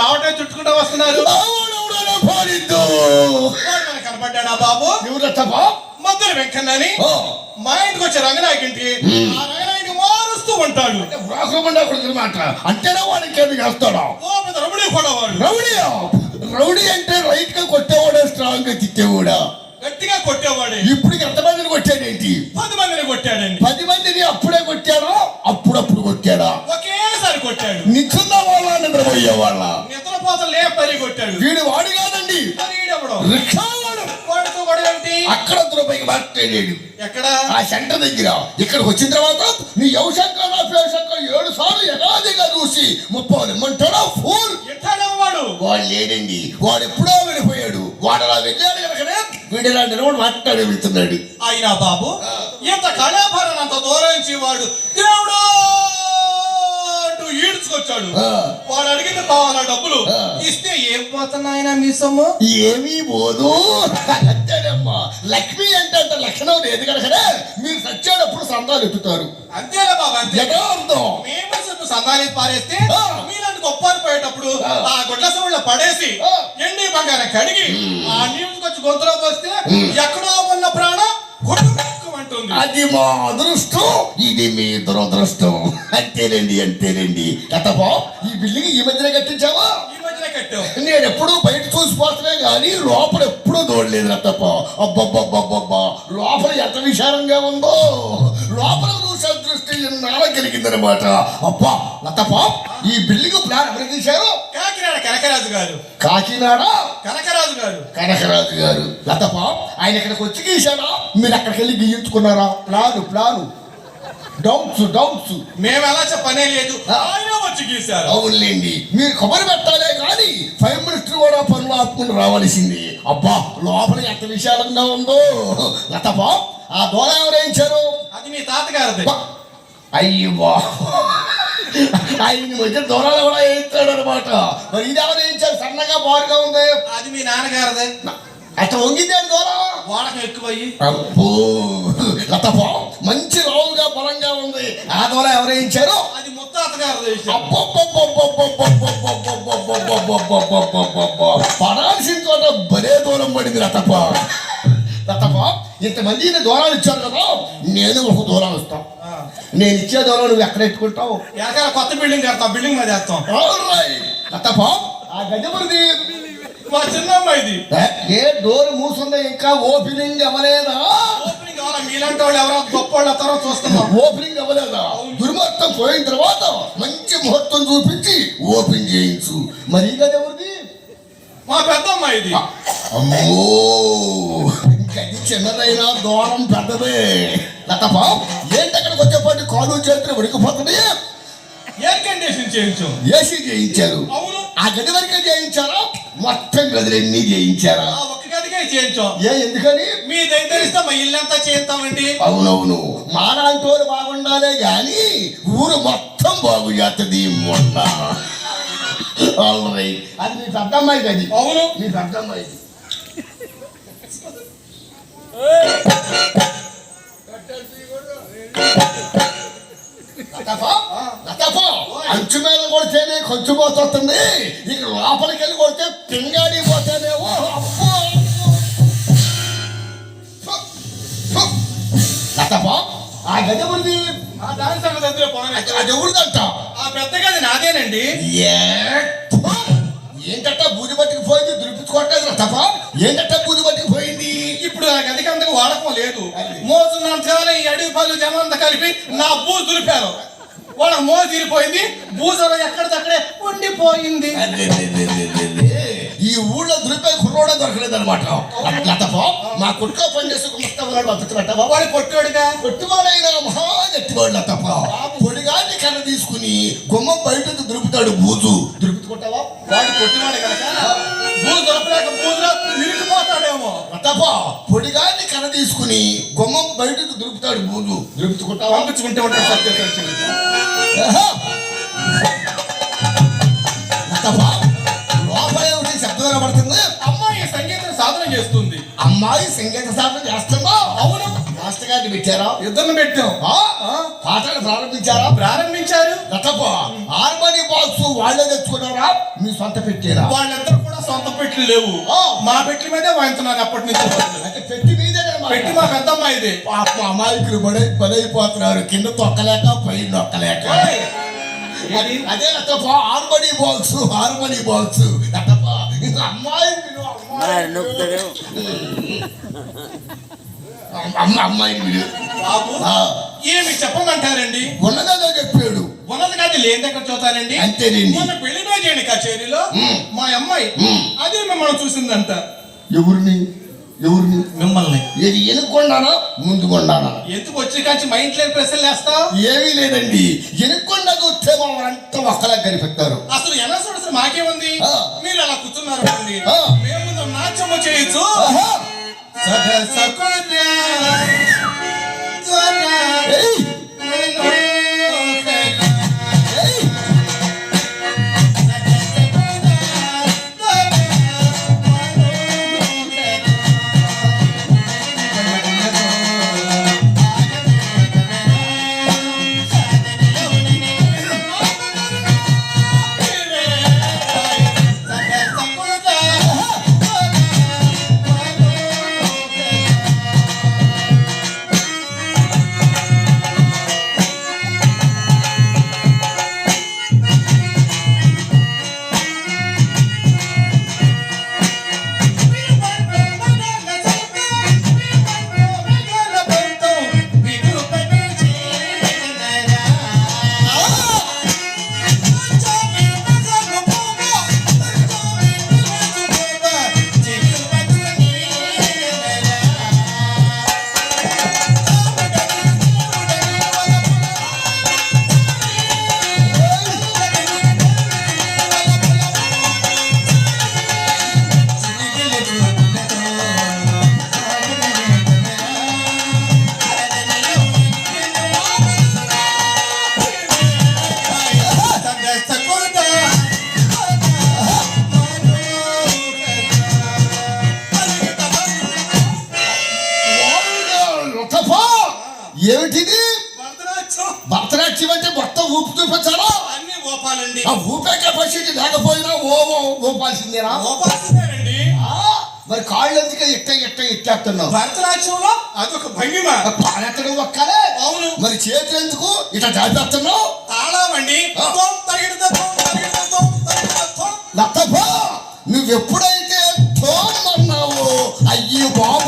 రావటే చుట్టుకుంటూ వస్తున్నారు. కనపడ్డాడా బాబు? మద్దరు వెంకన్నని. మా ఇంటికి వచ్చే రంగనాయకింటికి ఆ రంగనాయకి మారుస్తూ ఉంటాడు. మాట అంటేనే వాడికి ఏమి చేస్తాడు? ఓ పెద్ద రమణి కూడా వాడు. రౌడీ రౌడీ అంటే రైట్గా కొట్టేవాడే స్ట్రాంగ్గా తిట్టేవాడా? గట్టిగా కొట్టేవాడే. ఇప్పుడు ఎంతమందిని కొట్టాడేంటి? పది మందిని కొట్టాడండి. పది మందిని అప్పుడే కొట్టాడా? అప్పుడప్పుడు కొట్టాడా ఒకేసారి కొట్టాడు నిల్చున్న వాళ్ళ నిద్రపోయే వాళ్ళ నిద్రపోత లేపరి కొట్టాడు వీడు వాడు కాదండి మరి ఈడెవడు? రిక్షా వాడు వాడితో గొడవ ఏమిటి అక్కడ రూపాయికి మాట్లాడాడు ఎక్కడ? ఆ సెంటర్ దగ్గర. ఇక్కడికి వచ్చిన తర్వాత నీ యవశంక నా పేషంక ఏడు సార్లు యథాదిగా చూసి ముప్పై ఇమ్మంటాడా ఫోన్ వాడు వాడు లేడండి. వాడు ఎప్పుడో వెళ్ళిపోయాడు. వాడు అలా వెళ్ళాడు కనుకనే వీడు ఇలా నిలబడి మాట్లాడి వెళ్తున్నాడు. అయినా బాబు. ఇంత కళాభరణ అంత దూరం వాడు దేవుడు! ఆ. వాడు అడిగింది కావాలా డబ్బులు. ఇస్తే ఏం పోతున్నాయన మీ సొమ్ము ఏమీ పోదు అంతేనమ్మా లక్ష్మి అంటే అంత లక్షణం లేదు కనుకనే మీరు సచ్చేటప్పుడు సందాలు ఎత్తుతారు అంతేలే బాబు అంతే యథార్థం మేము సందాలేసి పారేస్తే. మీలాంటి గొప్ప పోయేటప్పుడు ఆ. గుడ్ల సవుళ్ళ పడేసి. ఎండి బంగారం కడిగి ఆ నీళ్ళకి వచ్చి గొంతులో పోస్తే ఉమ్. ఎక్కడో ఉన్న ప్రాణం కొట్టుకుంటుంది అది మా అదృష్టం. ఇది మీ దురదృష్టం. అంతేనండి అంతేనండి. అతపా ఈ బిల్డింగ్ ఈ మధ్యనే కట్టించావా? ఈ మధ్యనే కట్టావు నేను ఎప్పుడూ బయట చూసిపోతున్నా కానీ లోపల ఎప్పుడూ దోడలేదు రత్తప్ప అబ్బబ్బబ్బబ్బబ్బా. లోపల ఎంత విశాలంగా ఉందో. లోపల చూసే నాల కలిగిందనమాట అబ్బా లతప్ప ఈ బిల్డింగ్ ప్లాన్ ఎవరు తీశారు? కాకినాడ కనకరాజు గారు. కాకినాడ? కనకరాజు గారు. కనకరాజు గారు. లతప్ప ఆయన ఇక్కడికి వచ్చి గీశారా మీరు అక్కడికి వెళ్ళి గీయించుకున్నారా? Plan plan. డౌట్స్ డౌట్స్ మేము ఎలా చెప్పనే లేదు. ఆయన వచ్చి గీశారు. అవునులేండి. మీరు కొబ్బరి పెట్టాలే కానీ ప్రైమ్ మినిస్టర్ కూడా పనులు ఆపుకుని రావాల్సింది. అబ్బా లోపల ఎంత విశాలంగా ఉందో. లతపా ఆ దూరం ఎవరేయించారు అది మీ తాతగారిది. అయ్యో ఆయన మధ్య దూరాలు కూడా వేయిస్తాడు అనమాట మరి ఇది ఎవరు వేయించారు సన్నగా బారుగా ఉంది? అది మీ నాన్నగారిది. అట్లా వంగింది అని దూరం? వాడకం ఎక్కువయ్యి. అబ్బో. లతపా మంచి రావుగా బలంగా ఉంది. ఆ దూరం ఎవరు వేయించారు అది ముత్తాత గారిది పడాల్సిన చోట బరే దూరం పడింది రతప రతప ఇంతమంది దూరాలు ఇచ్చారు కదా నేను ఒక దూరం ఇస్తాం. ఆ. నేను ఇచ్చే దూరం నువ్వు ఎక్కడ ఎట్టుకుంటావు వెనకాల కొత్త బిల్డింగ్ కడతాం బిల్డింగ్ మీద వేస్తాం. రతప ఆ గజముడిది మా చిన్న అమ్మాయిది ఏ డోర్ మూసుందా ఇంకా ఓపెనింగ్ అవ్వలేదా? ఓపెనింగ్ కావాలా? మీలాంటి వాళ్ళు ఎవరో గొప్ప వాళ్ళు వస్తారో చూస్తున్నాం. ఓపెనింగ్ అవ్వలేదా? దుర్ముహూర్తం పోయిన తర్వాత మంచి ముహూర్తం చూపించి ఓపెన్ చేయించు. మరి ఈ గజముడిది మా పెద్ద అమ్మాయిది అమ్మో. గది చిన్నదైనా దూరం పెద్దదే. లతప ఏంటి అక్కడికి వచ్చేపాటి కాలు చేతులు ఉడికిపోతుంది ఎయిర్ కండిషన్ చేయించాం. ఏసీ చేయించారు. అవును. ఆ గది వరకే చేయించారా? మొత్తం గదులన్నీ చేయించారా? ఒక్క గదికే చేయించాం. ఏ ఎందుకని? మీ దగ్గర ఇస్తే మా ఇల్లంతా చేయిస్తామండి. అవునవును. మాలాంటి వాళ్ళు బాగుండాలే గాని ఊరు మొత్తం బాగు చేస్తుంది మొన్న. అది మీ పెద్ద అమ్మాయి గది. అవును. మీ పెద్ద కొడితేనే కొంచెం పోతుంది ఇక లోపలికి వెళ్ళి కొడితే పింగాడి పోతేనేమో ఫు. లతపా, ఆ గది ఎవరిది? ఆ దాని సంగతి వద్దులే, పోనీ. అది- అది ఎవరిదంట? ఆ పెద్ద గది నాదేనండి. ఏ, ఫు. ఏంటంట బూది పట్టుకు పోయింది? దురిపించుకోవట్లేదు లతప ఏంటంట బూది పట్టుకు పోయింది? ఇప్పుడు ఆ గదికి అంతకు వాడకం లేదు. మోతున్నంతకాలం ఈ అడవి పళ్ళు జనం అంతా కలిపి నా బూ దులిపారు. వాళ్ళ మో తీరిపోయింది. బూసలో ఎక్కడిదక్కడే ఉండిపోయింది. ఈ ఊళ్ళో దురిపే కుర్రోడే దొరకలేదు అనమాట లతప మా కుట్టుకో పని చేసి ముస్తాబు పంపించబట్టావా వాడు కొట్టాడుగా పొట్టివాడైన మహా గట్టివాడు తప్ప పొడిగాన్ని కర్ర తీసుకుని గుమ్మం బయట దురుపుతాడు బూజు. దురుపుకుంటావా వాడు కొట్టివాడు కనుక? బూ దొరకలేక బూజులో ఇరికిపోతాడేమో. తప్ప పొడిగాన్ని కర్ర తీసుకుని గుమ్మం బయట దురుపుతాడు బూజు. దురుపుకుంటావా పంపించుకుంటే ఉంటాడు సత్య లోపల ఏమిటి శబ్దం వినబడుతుంది. అమ్మాయి సంగీతం సాధన చేస్తుంది. అమ్మాయి సంగీత సాధన చేస్తుందా? అవును. మాస్టర్ గారిని పెట్టారా? ఇద్దరిని పెట్టాం. పాటలు ప్రారంభించారా? ప్రారంభించారు. రథప హార్మోని బాక్స్ వాళ్ళే తెచ్చుకున్నారా? మీ సొంత పెట్టారా వాళ్ళిద్దరు కూడా సొంత పెట్లు లేవు. మా పెట్ల మీదే వాయించున్నారు అప్పటి నుంచి. అంటే పెట్టి పెట్టి మా పెద్దమ్మాయిది పాప అమాయకులు బడై బలైపోతున్నారు కింద తొక్కలేక పైన నొక్కలేక. అది అదే రథప హార్మోని బాక్స్ హార్మోని బాక్స్ రథప ఇంకా అమ్మాయి విను, అమ్మాయి మరి నొక్కుతాడు అమ్మ అమ్మాయిని విడు బాబు ఆ, ఏమి చెప్పమంటారండి? ఉన్నదేదో చెప్పాడు. ఉన్నది కాదు లేని దగ్గర చూతానండి అంతేనండి మొన్న పెళ్ళి రోజేయండి కచేరీలో. మ్. మా అమ్మాయి. అదే మిమ్మల్ని చూసిందంట. ఎవరిని? ఎవరిని? మిమ్మల్ని. ఏది ఎనుకొండానా ముందు కొండానా ఎందుకు వచ్చి కాంచి మా ఇంట్లో ప్రశ్నలు వేస్తావు? ఏమీ లేదండి. ఎనుకొండ చూస్తే మమ్మల్ని అంతా ఒక్కలా కనిపెట్టారు. అసలు ఎలా చూడసలు మాకేముంది. మీరు అలా కూర్చున్నారు. మేము నాట్యము చేయొచ్చు. ఏమిటిది? భరతనాట్యం. అంటే మొత్తం ఊపు చూపించాలా? అన్ని ఓపాలండి ఆ ఊపే కెపాసిటీ లేకపోయినా ఓ ఊపాల్సిందేనా? ఓపాల్సిందేనండి ఆ, మరి కాళ్ళు ఎందుకు ఎట్ట ఎట్ట ఎట్టేస్తున్నావు భరతనాట్యంలో అదొక భంగిమ. పాలెత్తడం ఒక్కలే అవును. మరి చేతులు ఎందుకు ఇట్లా జాపేస్తున్నావు తాళామండి. నువ్వెప్పుడైతే థోమ్ అన్నావో అయ్యి బాబో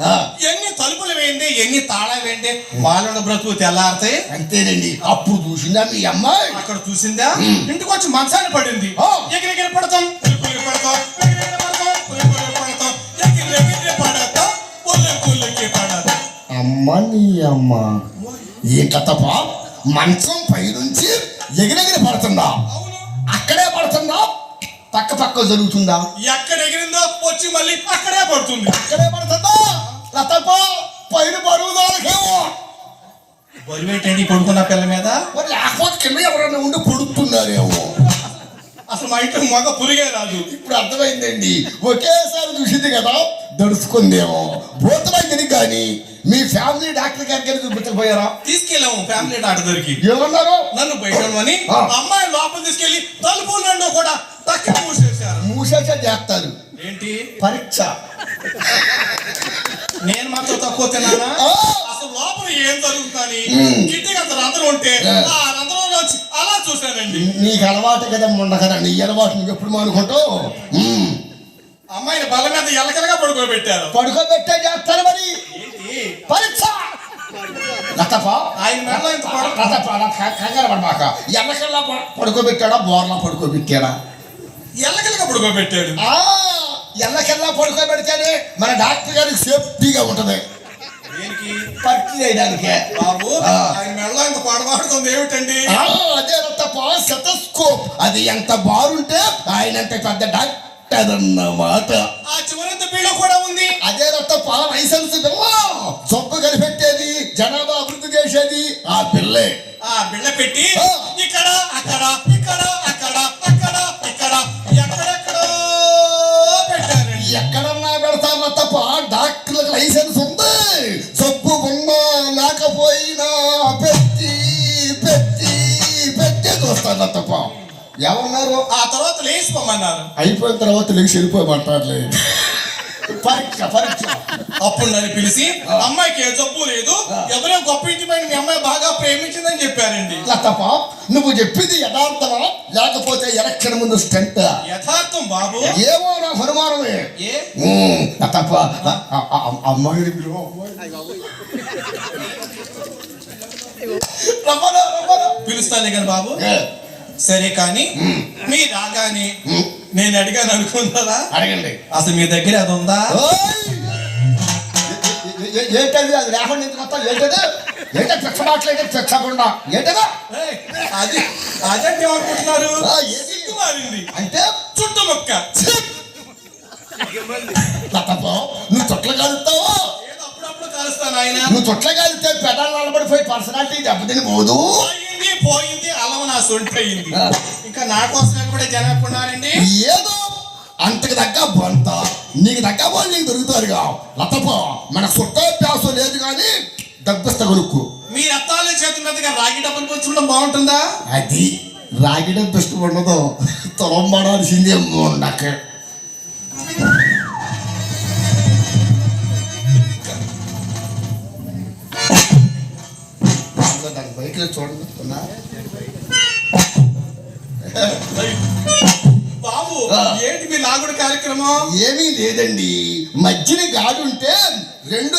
ఎన్ని తలుపులు వేయండి ఎన్ని తాళా వేయండి వాళ్ళ బ్రతుకు తెల్లారితే అంతేనండి. అప్పుడు చూసిందా మీ అమ్మాయి? అక్కడ చూసిందా? ఇంటికి వచ్చి మంచాన్ని పడింది. ఎగిరెగిరి పడతాం. పడతాం. అమ్మ నీ అమ్మ. కథప మంచం పైనుంచి ఎగిరెగిరి పడుతుందా? అక్కడే పడుతుందా? పక్క పక్క జరుగుతుందా? ఎక్కడ ఎగిరిందో వచ్చి మళ్ళీ అక్కడే పడుతుంది. అక్కడే పడుతుందా? లతప్ప పైన బరువు దొరకేమో బరువేటండి పడుకున్న పిల్ల మీద? మరి లేకపోతే కింద ఎవరైనా ఉండి పొడుతున్నారేమో అసలు మా ఇంట్లో మగ పురిగే రాదు. ఇప్పుడు అర్థమైందండి. ఒకేసారి చూసింది కదా దడుచుకుందేమో. భూతమైంది కానీ మీ ఫ్యామిలీ డాక్టర్ గారికి చూపించకపోయారా? తీసుకెళ్ళాము ఫ్యామిలీ డాక్టర్ దగ్గరికి ఏమన్నారు? నన్ను బయట అని. ఆ. అమ్మాయి లోపల తీసుకెళ్ళి తలుపు రెండు కూడా తక్కిన మూసేశారు. మూసేసే చేస్తారు. ఏంటి? పరీక్ష. నేను మాత్రం తక్కువ తిన్నానా. అసలు లోపల ఏం జరుగుతుందని ఉమ్. గిట్టిగా అంత రంధ్రం ఉంటే ఆ. రంధ్రంలో అలా చూశానండి నీకు అలవాటు కదా ఉండకదా నీ అలవాటు నువ్వు ఎప్పుడు మానుకుంటావు. అమ్మాయిని బల మీద ఎలకలుగా పడుకోబెట్టారు. పడుకోబెట్టే చేస్తారు మరి. పరీక్ష! కంగారు పడమాక. ఎన్నకల్లా పడుకోబెట్టాడా బోర్లా పడుకోబెట్టాడా? ఎలకలుగా పడుకోబెట్టాడు. ఆ! ఎల్లకెల్లా పడుకోబెడితేనే మన డాక్టర్ గారికి సేఫ్టీగా ఉంటది. చేయడానికి. బాబు. ఆయన పడబడుతుంది ఏమిటండి? అదే తప్ప సెటస్కోప్ అది ఎంత బారుంటే ఆయన పెద్ద డాక్టర్ అన్నమాట. ఆ చివరంత పీడ కూడా ఉంది. అదే తప్ప లైసెన్స్ సొప్పు కనిపెట్టేది జనాభా అభివృద్ధి చేసేది ఆ పిల్లే. ఆ బిళ్ళ పెట్టి. ఇక్కడ అక్కడ ఇక్కడ అక్కడ అక్కడ ఇక్కడ ఎక్కడెక్కడో ఎక్కడన్నా పెడతాను తప్ప డాక్టర్లకు లైసెన్స్ ఉంది. సబ్బు ఉన్నా లేకపోయినా పెట్టి పెట్టి పెట్టి చూస్తాను తప్ప. ఎవరున్నారు? ఆ తర్వాత లేచిపోమన్నారు. అయిపోయిన తర్వాత లేచి వెళ్ళిపోయమంటారులే పరీక్ష పరీక్ష. అప్పుడు నన్ను పిలిచి అమ్మాయికి ఏ జబ్బు లేదు ఎవరో గొప్ప ఇంటి పైన మీ అమ్మాయి బాగా ప్రేమించిందని చెప్పారండి. లతప్ప నువ్వు చెప్పింది యథార్థమా? లేకపోతే ఎలక్షన్ ముందు స్టెంట్? యథార్థం బాబు. ఏమో నా అనుమానమే. ఏ? ఉమ్, లతప్ప అ- అ- అ- అమ్మాయిని పిలువు. రమ్మను, రమ్మను. పిలుస్తాను కానీ బాబు. సరే కానీ మీ రాగానే నేను అడిగాను అనుకున్నారా అడగండి. అసలు మీ దగ్గర అది ఉందా? ఏంటది? అది లేకుండా ఎందుకు వస్తావు? ఏంటది? ఏంటో పిచ్చ మాట్లాడే పిచ్చకుండా ఏంటదా? అది అదంటే? సిగ్గు మారింది. అంటే? చుట్టుముక్క లతప్ప నువ్వు చుట్ల కాలుస్తావా అప్పుడప్పుడు కలుస్తాను ఆయన నువ్వు చుట్ల కాలితే పెదాలు నిలబడిపోయి పర్సనాలిటీ దెబ్బతిని పోదు. పోయింది పోయింది. సొంటి అయింది ఇంకా నా కోసమే కూడా ఎప్పుడున్నారండి ఏదో అంతకు తగ్గ బొంత. నీకు తగ్గ వాళ్ళు నీకు దొరుకుతారుగా. లతప్ప మన ప్యాసం లేదు కానీ డబ్బిస్త కొనుక్కు. మీ రత్తాల చేతి మీదగా రాగి డబ్బులు పుచ్చుకోవడం బాగుంటుందా? అది రాగి డబ్బు ఇష్టం ఉండదు. తొలంబడాల్సిందే ఉండక దాని బయటలో చూడండి? బాబు. ఏంటి మీ లాగుడు కార్యక్రమం? ఏమీ లేదండి. మధ్యన గాడి ఉంటే రెండు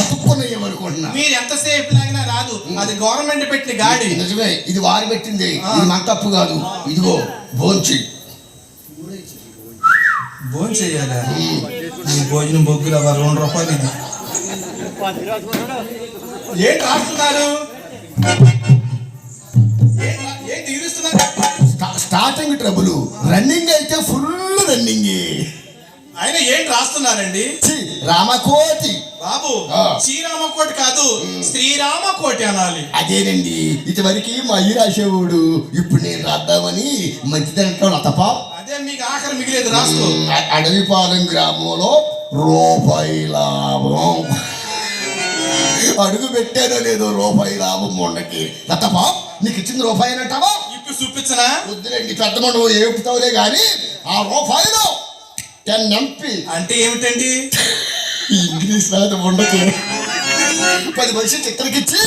అతుక్కున్నాయేమనుకుంటున్నా మీరు ఎంతసేపు లాగినా రాదు. అది గవర్నమెంట్ పెట్టిన గాడి. నిజమే ఇది వారి పెట్టింది. ఇది మన తప్పు కాదు. ఇదిగో భోంచి భోజనం చేయాలా ఈ భోజనం బొగ్గులు అవ్వ రెండు రూపాయలు ఇది. ఏంటి రాస్తున్నారు? Starting trouble. రన్నింగ్ అయితే ఫుల్ రన్నింగ్. ఆయన ఏంటి రాస్తున్నారండి? రామకోటి. బాబు. శ్రీరామకోటి కాదు శ్రీరామకోటి అనాలి. అదేనండి. ఇటువరకు మా అయ్యి రాసేవాడు ఇప్పుడు నేను రాద్దామని మంచిదంటాడు అతప అదే మీకు ఆఖరి మిగిలేదు రాస్తూ అడవిపాలెం గ్రామంలో రూపాయి లాభం. అడుగు పెట్టానో లేదో రూపాయి లాభం మొండకి. లతప నీకు ఇచ్చింది రూపాయి అంటావా? ఇప్పుడు చూపించనా? వద్దులేండి పెద్ద నువ్వు ఏపుతావులే కానీ ఆ రూపాయిలో టెన్ ఎంపీ. అంటే ఏమిటండి? ఇంగ్లీష్ రాదు ఉండకే. పది మనిషి చిక్కలకిచ్చి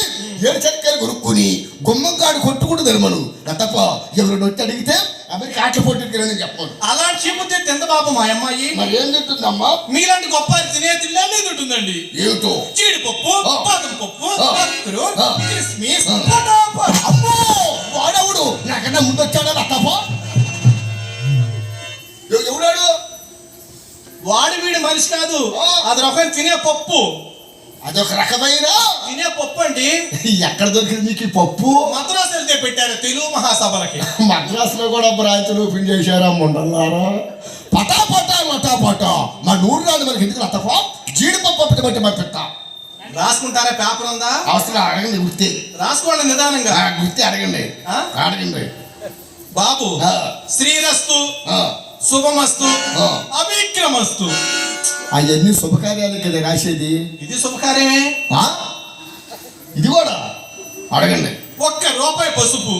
ఏడు చెక్కలు కొనుక్కుని గుమ్మంకాడు కొట్టుకుంటూ తెరమను తప్ప ఎవరు నొట్టి అడిగితే అమెరికా ఆటలు పోటీ చెప్పను అలాంటి చెప్పితే తింద బాబు మా అమ్మాయి? మరి ఏం తింటుందమ్మా? మీలాంటి గొప్ప తినే తిల్లే తింటుందండి. ఏమిటో? జీడిపప్పు ఆ. బాదం పప్పు. కిస్మిస్. అమ్మో వాడవుడు. నాకన్నా ముందు వచ్చాడా తప్ప ఎవడాడు వాడి వీడి మనిషి కాదు. అది రకం తినే పప్పు. అదొక రకమైన తినే పప్పు అండి ఎక్కడ దొరికింది మీకు ఈ పప్పు? మద్రాసు వెళ్తే పెట్టారు తెలుగు మహాసభలకి. మద్రాసులో కూడా బ్రాంచ్లు ఓపెన్ చేశారా ముండల్లారా? పటా పటా లటా పటా మా నూరు రాదు మనకి ఎందుకు లతపా జీడిపప్పు ఒకటి బట్టి మా పెట్ట రాసుకుంటారా? పేపర్ ఉందా? అవసరం అడగండి గుర్తి. రాసుకోండి నిదానంగా. గుర్తి అడగండి? అడగండి. బాబు శ్రీరస్తు శుభమస్తు. అవిక్రమస్తు. అవన్నీ శుభకార్యాలు కదా రాసేది? ఇది శుభకార్యమే? ఇది కూడా? అడగండి. ఒక్క రూపాయి పసుపు.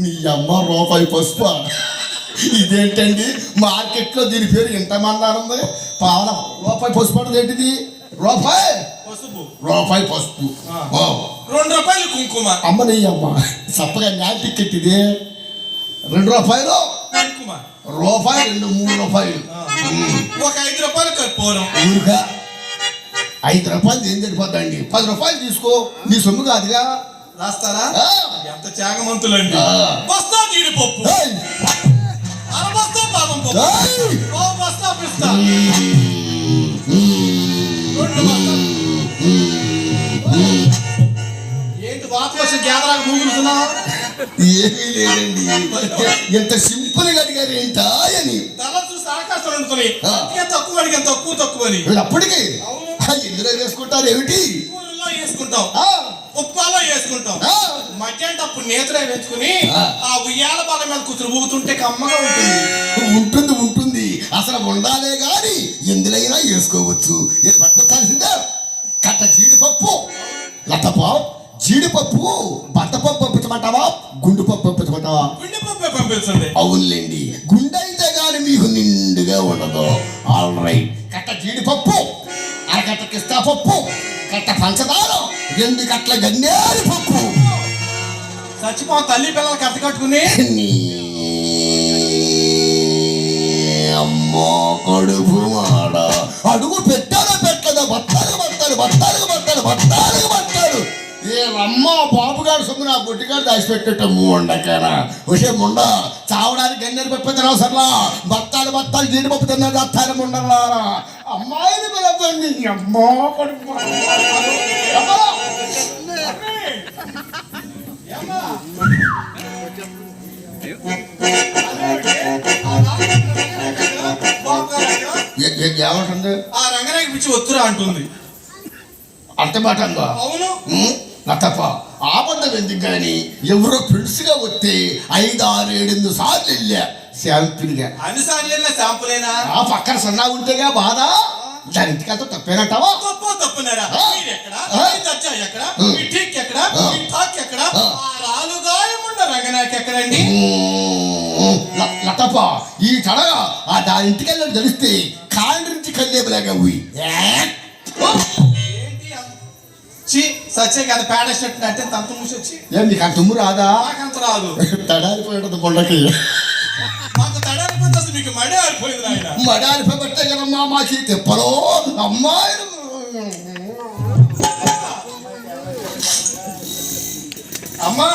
నీ అమ్మ రూపాయి పసుపు ఇదేంటండి? మార్కెట్లో దీని పేరు ఇంతమంది ఉంది పాల రూపాయి పసుపు అంటే ఏంటిది? రూపాయి? పసుపు. రూపాయి పసుపు. రెండు రూపాయలు కుంకుమ. అమ్మ నీ అమ్మ చప్పగా టికెట్ ఇది. రెండు రూపాయలు? కుంకుమ. రూపాయి రెండు మూడు రూపాయలు. ఒక ఐదు రూపాయలు కర్పూరం. ఊరుగా ఐదు రూపాయలు ఏం సరిపోద్దండి పది రూపాయలు తీసుకో. నీ సొమ్ము కాదుగా. రాస్తారా. ఎంత త్యాగమంతులండి. బస్తా జీడిపప్పు! అర బస్తా! ఓ బస్తా పిస్తా. వచ్చి గ్యాదరాకు మూగులుతున్నావు ఏమీ లేదండి. ఎంత సింపుల్గా అడిగారు ఏంటా అని. తల చూసి ఆకాశం ఉంటుంది తక్కువ అడిగాను తక్కువ తక్కువ అని. అప్పటికి. ఇందులో వేసుకుంటారు ఏమిటి? కూరల్లో వేసుకుంటాం. ఉప్మాలో వేసుకుంటాం. మధ్యాహ్నం అప్పుడు నేతలే పెంచుకుని ఆ. ఉయ్యాల బాల మీద కూర్చుని ఊగుతుంటే కమ్మగా ఉంటుంది. ఉంటుంది ఉంటుంది. అసలు ఉండాలే గాని ఎందులైనా వేసుకోవచ్చు. ఇది పట్టుకోవాల్సిందే కట్ట జీడిపప్పు లతపా జీడిపప్పు బంతపప్పు పంపించమంటావా? గుండు పప్పు పంపించమంటావా? గుండె పంపే పంపించండి. అవునులేండి. గుండె అయితే గాని మీకు నిండుగా ఉండదు. ఆల్ రైట్ కట్ట జీడిపప్పు అరకట్ట కిస్తా పప్పు కట్ట పంచదార రెండు కట్ల గన్నేరు పప్పు. చచ్చిపో తల్లి పిల్లలు కట్ట కట్టుకుని అమ్మో కొడుకు మాడ. అడుగు పెట్టాలో పెట్టదా బత్తాలు బత్తాలు బత్తాలు బత్తాలు బత్తాలు ఏ అమ్మ బాబుగాడు సొమ్ము నా బొట్టిగాడు దాచిపెట్టేట ముండకరా వచ్చే ముండ చావడానికి గన్నెరు పప్పు తినవు సర్లా? బత్తాలు బత్తాలు జీడిపప్పు తిన్నా దత్తాలు ముండలారా అమ్మాయిని పిలవండి అమ్మో ఏమంటుంది ఆ రంగనాయకి పిచ్చి ఒత్తురా అంటుంది. అర్థమాటంగా అవును. నా తప్ప ఆబద్ధం ఎందుకు కానీ ఎవరో ఫ్రెండ్స్గా వస్తే ఐదు ఆరు ఏడెనిమిది సార్లు వెళ్ళా. శాంపుల్గా. అన్నిసార్లు శాంపులేనా? ఆ పక్కన సన్నా ఉంటేగా బాధ. దాని ఇంటికంతా తప్పేనట్టావా తప్ప తప్పునారా? ఎక్కడ? ఎక్కడ? ఎక్కడ? రాలుగాయముండ ఎక్కడండి? లతప్ప ఈ తడగ ఆ దాని ఇంటికి వెళ్ళి తెలిస్తే కాళ్ళ నుంచి కల్లేబలాగా అంత- చీ సత్యం కదా పేడేసినట్టు అంటే తన తుమ్ముసి వచ్చి ఏం నీకు ఆ తుమ్ము రాదా? నాకంత రాదు. తడారిపోయేటది బొండకి మాకు తడారిపోతే అసలు మీకు మడే ఆరిపోయింది ఆయన మడ ఆరిపోబట్టే కదమ్మా మాకు ఈ తిప్పలో అమ్మా!